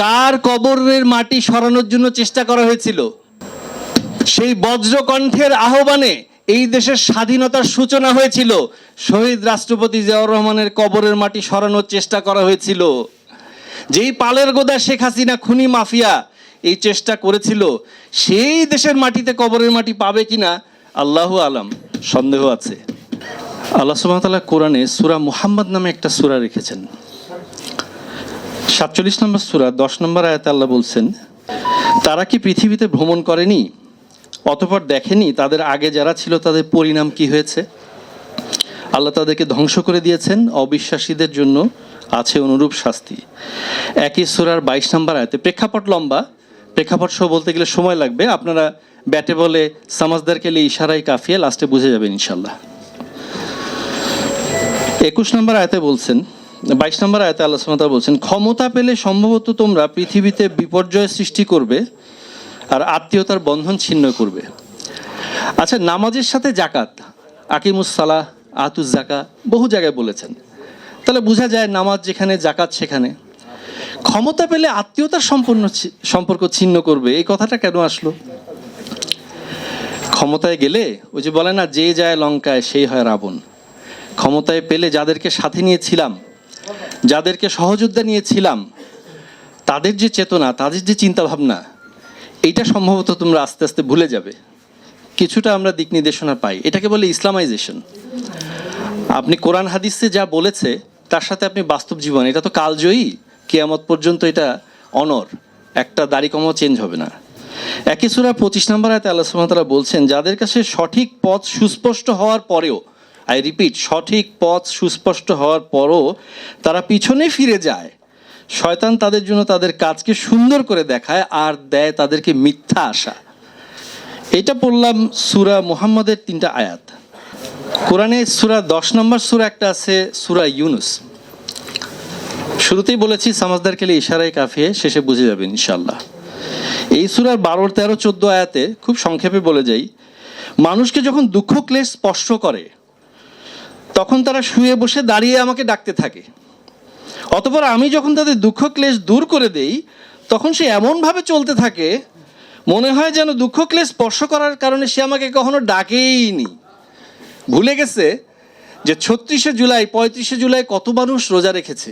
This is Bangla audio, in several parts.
কার কবরের মাটি সরানোর জন্য চেষ্টা করা হয়েছিল? সেই বজ্রকণ্ঠের আহ্বানে এই দেশের স্বাধীনতার সূচনা হয়েছিল। শহীদ রাষ্ট্রপতি জিয়াউর রহমানের কবরের মাটি সরানোর চেষ্টা করা হয়েছিল। যেই পালের গোদা শেখ হাসিনা খুনি মাফিয়া এই চেষ্টা করেছিল, সেই দেশের মাটিতে কবরের মাটি পাবে কিনা? আল্লাহ আলাম, সন্দেহ আছে। আল্লাহ সুবহানাহু কোরআনে সূরা মুহাম্মদ নামে একটা সূরা রেখেছেন। সাতচল্লিশ নম্বর সুরা, দশ নম্বর আয়াতে আল্লাহ বলছেন, তারা কি পৃথিবীতে ভ্রমণ করেনি অতপর দেখেনি তাদের আগে যারা ছিল তাদের পরিণাম কি হয়েছে? আল্লাহ তাদেরকে ধ্বংস করে দিয়েছেন, অবিশ্বাসীদের জন্য আছে অনুরূপ শাস্তি। একই সুরার বাইশ নম্বর আয়তে, প্রেক্ষাপট লম্বা, প্রেক্ষাপট সহ বলতে গেলে সময় লাগবে, আপনারা ব্যাটে বলে সামাজদারকে নিয়ে ইশারাই কাফিয়ে, লাস্টে বুঝে যাবেন ইনশাল্লাহ একুশ নম্বর আয়তে বলছেন বাইশ নম্বর আয়তে আল্লাহ সুবহানাহু বলছেন, ক্ষমতা পেলে সম্ভবত তোমরা পৃথিবীতে বিপর্যয় সৃষ্টি করবে আর আত্মীয়তার বন্ধন ছিন্ন করবে। আচ্ছা নামাজের সাথে জাকাত আকিমুস সালাহ আতুস জাকা বহু জায়গায় বলেছেন। তাহলে বোঝা যায় নামাজ যেখানে জাকাত সেখানে। ক্ষমতা পেলে আত্মীয়তার সম্পূর্ণ সম্পর্ক ছিন্ন করবে, এই কথাটা কেন আসলো? ক্ষমতায় গেলে, ওই যে বলে না, যে যায় লঙ্কায়, সেই হয় রাবণ। ক্ষমতায় পেলে যাদেরকে সাথে নিয়েছিলাম যাদেরকে সহযোদ্ধা নিয়েছিলাম, তাদের যে চেতনা, তাদের যে চিন্তা ভাবনা এইটা সম্ভবত তোমরা আস্তে আস্তে ভুলে যাবে। কিছুটা আমরা দিক নির্দেশনা পাই। এটাকে বলে ইসলামাইজেশন। আপনি কোরআন হাদিসে যা বলেছে, তার সাথে আপনি বাস্তব জীবন। এটা তো কালজয়ী। কেয়ামত পর্যন্ত এটা অনর। একটা দাড়ি কমাও চেঞ্জ হবে না। একই সুরা পঁচিশ নম্বর আয়তে আল্লাহ তাআলা বলছেন, যাদের কাছে সঠিক পথ সুস্পষ্ট হওয়ার পরেও আই রিপিট, সঠিক পথ সুস্পষ্ট হওয়ার পরও তারা পিছনে ফিরে যায়। শয়তান তাদের জন্য তাদের কাজকে সুন্দর করে দেখায় আর দেয় তাদেরকে মিথ্যা আশা। এটা পড়লাম সুরা মুহাম্মদের তিনটা আয়াত। কোরআনে সুরা দশ নম্বর সুরা একটা আছে, সুরা ইউনুস। শুরুতেই বলেছি, সামাজদার খেলে ইশারায় কাফিয়ে শেষে বুঝে যাবেন ইনশাল্লাহ এই সুরার বারো তেরো, চোদ্দ আয়াতে খুব সংক্ষেপে বলে যাই, মানুষকে যখন দুঃখ ক্লেশ স্পর্শ করে তখন তারা শুয়ে বসে দাঁড়িয়ে আমাকে ডাকতে থাকে। অতপর আমি যখন তাদের দুঃখ ক্লেশ দূর করে দেই, তখন সে এমনভাবে চলতে থাকে, মনে হয় যেন দুঃখ ক্লেশ স্পর্শ করার কারণে সে আমাকে কখনো ডাকেইনি। ভুলে গেছে যে ছত্রিশে জুলাই, পঁয়ত্রিশে জুলাই কত মানুষ রোজা রেখেছে,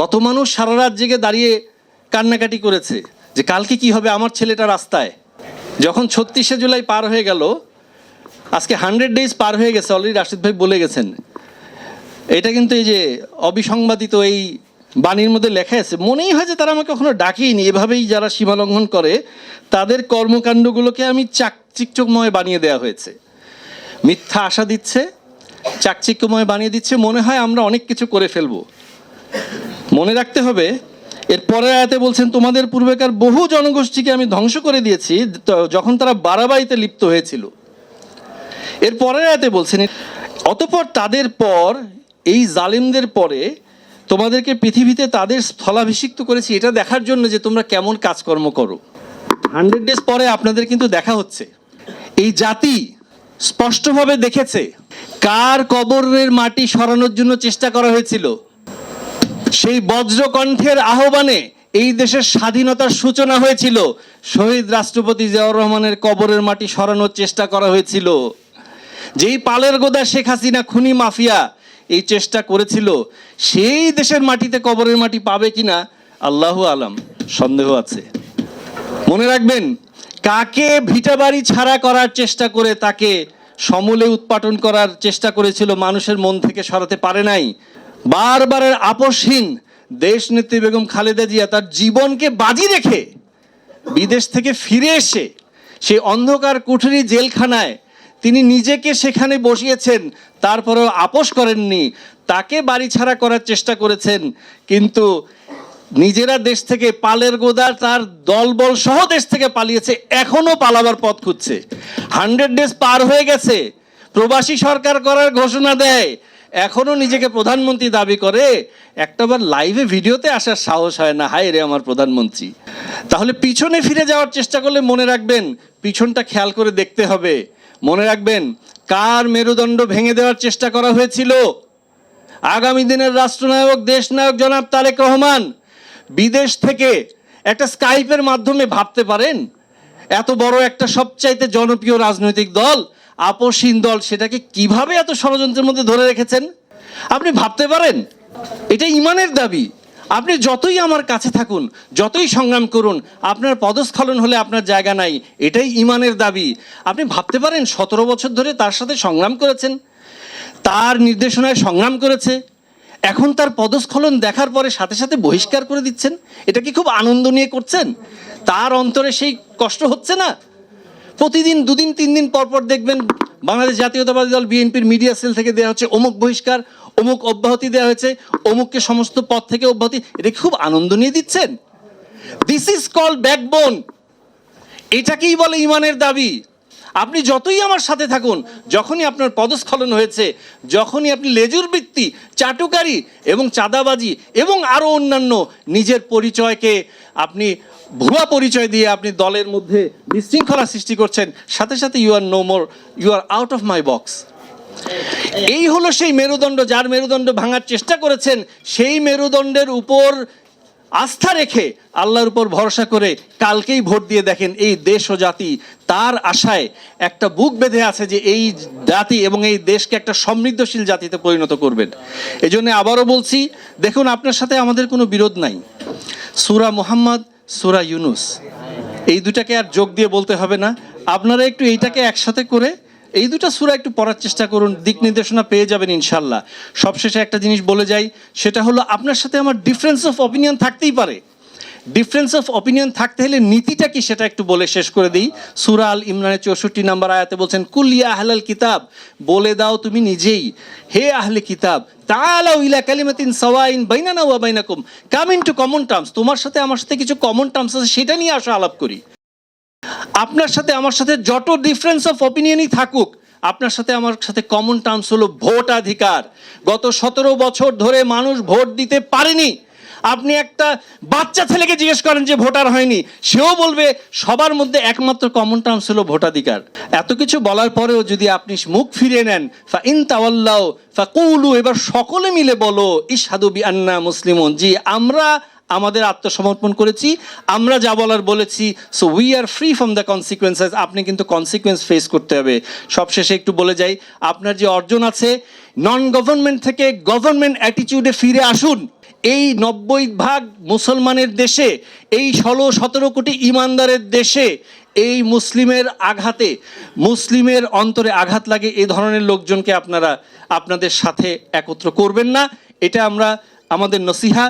কত মানুষ সারা রাত জেগে দাঁড়িয়ে কান্নাকাটি করেছে, যে কালকে কি হবে আমার ছেলেটা রাস্তায়। যখন ছত্রিশে জুলাই পার হয়ে গেল আজকে হান্ড্রেড ডেজ পার হয়ে গেছে, অলরেডি রাশিদ ভাই বলে গেছেন। এটা কিন্তু এই যে অবিসংবাদিত এই বাণীর মধ্যে লেখা আছে, মনেই হয় যে তারা আমাকে কখনো ডাকেইনি। এভাবেই যারা সীমা লঙ্ঘন করে, তাদের কর্মকাণ্ডগুলোকে আমি চাকচিক্যময় বানিয়ে দেওয়া হয়েছে। মিথ্যা আশা দিচ্ছে, চাকচিক্যময় বানিয়ে দিচ্ছে, মনে হয় আমরা অনেক কিছু করে ফেলব। মনে রাখতে হবে, এর পরের আয়াতে বলছেন, তোমাদের পূর্বেকার বহু জনগোষ্ঠীকে আমি ধ্বংস করে দিয়েছি যখন তারা বাড়াবাড়িতে লিপ্ত হয়েছিল। এর পরের আয়াতে বলছেন, অতপর তাদের পর, এই জালিমদের পরে তোমাদেরকে পৃথিবীতে তাদের স্থলাভিষিক্ত করেছি। এটা দেখার জন্য যে তোমরা কেমন কাজকর্ম করো। হান্ড্রেড ডেজ পরে আপনাদের কিন্তু দেখা হচ্ছে। এই জাতি স্পষ্টভাবে দেখেছে কার কবরের মাটি সরানোর জন্য চেষ্টা করা হয়েছিল। সেই বজ্রকণ্ঠের আহ্বানে এই দেশের স্বাধীনতার সূচনা হয়েছিল। শহীদ রাষ্ট্রপতি জিয়াউর রহমানের কবরের মাটি সরানোর চেষ্টা করা হয়েছিল। যেই পালের গোদা শেখ হাসিনা খুনি মাফিয়া এই চেষ্টা করেছিল, সেই দেশের মাটিতে কবরের মাটি পাবে কিনা আল্লাহ আলাম, সন্দেহ আছে। মনে রাখবেন, কাকে ভিটাবাড়ি ছাড়া করার চেষ্টা করে তাকে সমূলে উৎপাটন করার চেষ্টা করেছিল মানুষের মন থেকে সরাতে পারে নাই। বারবারের আপসহীন দেশ নেত্রী বেগম খালেদা জিয়া তার জীবনকে বাজি রেখে বিদেশ থেকে ফিরে এসে সেই অন্ধকার কুঠুরি জেলখানায় তিনি নিজেকে সেখানে বসিয়েছেন, তারপরেও আপোষ করেননি। তাকে বাড়ি ছাড়া করার চেষ্টা করেছেন, কিন্তু নিজেরা দেশ থেকে পালের গোদার তার দলবল সহ দেশ থেকে পালিয়েছে এখনও পালাবার পথ খুঁজছে। হান্ড্রেড ডেজ পার হয়ে গেছে, প্রবাসী সরকার করার ঘোষণা দেয়। এখনও নিজেকে প্রধানমন্ত্রী দাবি করে, একটাবার লাইভে ভিডিওতে আসার সাহস হয় না, হায় রে আমার প্রধানমন্ত্রী। তাহলে পিছনে ফিরে যাওয়ার চেষ্টা করলে মনে রাখবেন, পিছনটা খেয়াল করে দেখতে হবে। মনে রাখবেন, কার মেরুদণ্ড ভেঙে দেওয়ার চেষ্টা করা হয়েছিল? আগামী দিনের রাষ্ট্রনায়ক, দেশনায়ক জনাব তারেক রহমান, বিদেশ থেকে একটা স্কাইপের মাধ্যমে ভাবতে পারেন? এত বড় একটা সবচাইতে জনপ্রিয় রাজনৈতিক দল আপসহীন দল, সেটাকে কীভাবে এত ষড়যন্ত্রের মধ্যে ধরে রেখেছেন? আপনি ভাবতে পারেন, এটা ইমানের দাবি। আপনি যতই আমার কাছে থাকুন, যতই সংগ্রাম করুন, আপনার পদস্খলন হলে আপনার জায়গা নাই, এটাই ইমানের দাবি। আপনি ভাবতে পারেন, সতেরো বছর ধরে তার সাথে সংগ্রাম করেছেন, তার নির্দেশনায় সংগ্রাম করেছে, এখন তার পদস্খলন দেখার পরে সাথে সাথে বহিষ্কার করে দিচ্ছেন, এটা কি খুব আনন্দ নিয়ে করছেন? তার অন্তরে সেই কষ্ট হচ্ছে না? প্রতিদিন, দুদিন, তিন দিন পর পর দেখবেন বাংলাদেশ জাতীয়তাবাদী দল, বিএনপির মিডিয়া সেল থেকে দেওয়া হচ্ছে অমুক বহিষ্কার অমুক অব্যাহতি দেওয়া হয়েছে, অমুককে সমস্ত পদ থেকে অব্যাহতি। এটা খুব আনন্দ নিয়ে দিচ্ছেন। দিস ইজ কল ব্যাকবোন এটাকেই বলে ইমানের দাবি। আপনি যতই আমার সাথে থাকুন, যখনই আপনার পদস্খলন হয়েছে, যখনই আপনি লেজুর বৃত্তি, চাটুকারি এবং চাঁদাবাজি এবং আরও অন্যান্য নিজের পরিচয়কে আপনি ভুয়া পরিচয় দিয়ে আপনি দলের মধ্যে বিশৃঙ্খলা সৃষ্টি করছেন, সাথে সাথে you are no more you are out of my box এই হলো সেই মেরুদণ্ড যার মেরুদণ্ড ভাঙার চেষ্টা করেছেন, সেই মেরুদণ্ডের উপর আস্থা রেখে, আল্লাহর উপর ভরসা করে কালকেই ভোট দিয়ে দেখেন এই দেশ ও জাতি। তার আশায় একটা বুক বেঁধে আছে যে এই জাতি এবং এই দেশকে একটা সমৃদ্ধশীল জাতিতে পরিণত করবেন। এই জন্য আবারও বলছি, দেখুন আপনার সাথে আমাদের কোনো বিরোধ নাই। সুরা মুহাম্মদ, সুরা ইউনুস। এই দুটাকে আর যোগ দিয়ে বলতে হবে না। আপনারা একটু এইটাকে একসাথে করে এই দুটো সুরা একটু পড়ার চেষ্টা করুন, দিক নির্দেশনা পেয়ে যাবেন ইনশাল্লাহ সবশেষে একটা জিনিস বলে যাই, সেটা হলো আপনার সাথে আমার ডিফারেন্স অফ অপিনিয়ন থাকতেই পারে। ডিফারেন্স অফ অপিনিয়ন থাকতে হলে নীতিটা কি সেটা একটু বলে শেষ করে দিই। সুরা আল ইমরানের চৌষট্টি নাম্বার আয়াতে বলছেন কুলিয়া আহলাল কিতাব বলে দাও তুমি নিজেই, হে আহলে কিতাব, তাআলাউ ইলা সাওয়াইন বাইনানা ওয়া কাম ইনটু কমন টার্মস, তোমার সাথে আমার সাথে কিছু কমন টার্মস আছে, সেটা নিয়ে আসো আলাপ করি। আপনার সাথে, আমার সাথে যত ডিফারেন্স অফ অপিনিয়নই থাকুক, আপনার সাথে আমার সাথে কমন টার্মস হলো ভোটাধিকার। গত সতেরো বছর ধরে মানুষ ভোট দিতে পারেনি। আপনি একটা বাচ্চা ছেলেকে জিজ্ঞেস করেন যে ভোটার হয়নি, সেও বলবে সবার মধ্যে একমাত্র কমন টার্মস হলো ভোটাধিকার। এত কিছু বলার পরেও যদি আপনি মুখ ফিরিয়ে নেন, ফা ইন তাওয়াল্লাও ফা কুলু, এবার সকলে মিলে বলো, ইশহাদু বি আন্না মুসলিমন। জি, আমরা আমাদের আত্মসমর্পণ করেছি। আমরা যা বলার বলেছি so we are free from the consequences আপনি কিন্তু কনসিকুয়েন্স ফেস করতে হবে। সবশেষে একটু বলে যাই, আপনার যে অর্জন আছে নন গভর্নমেন্ট থেকে গভর্নমেন্ট অ্যাটিটিউডে ফিরে আসুন। এই নব্বই ভাগ মুসলমানের দেশে, এই ষোলো সতেরো কোটি ইমানদারের দেশে, এই মুসলিমের আঘাতে, মুসলিমের অন্তরে আঘাত লাগে এ ধরনের লোকজনকে আপনারা আপনাদের সাথে একত্র করবেন না। এটা আমরা, আমাদের নসিহা।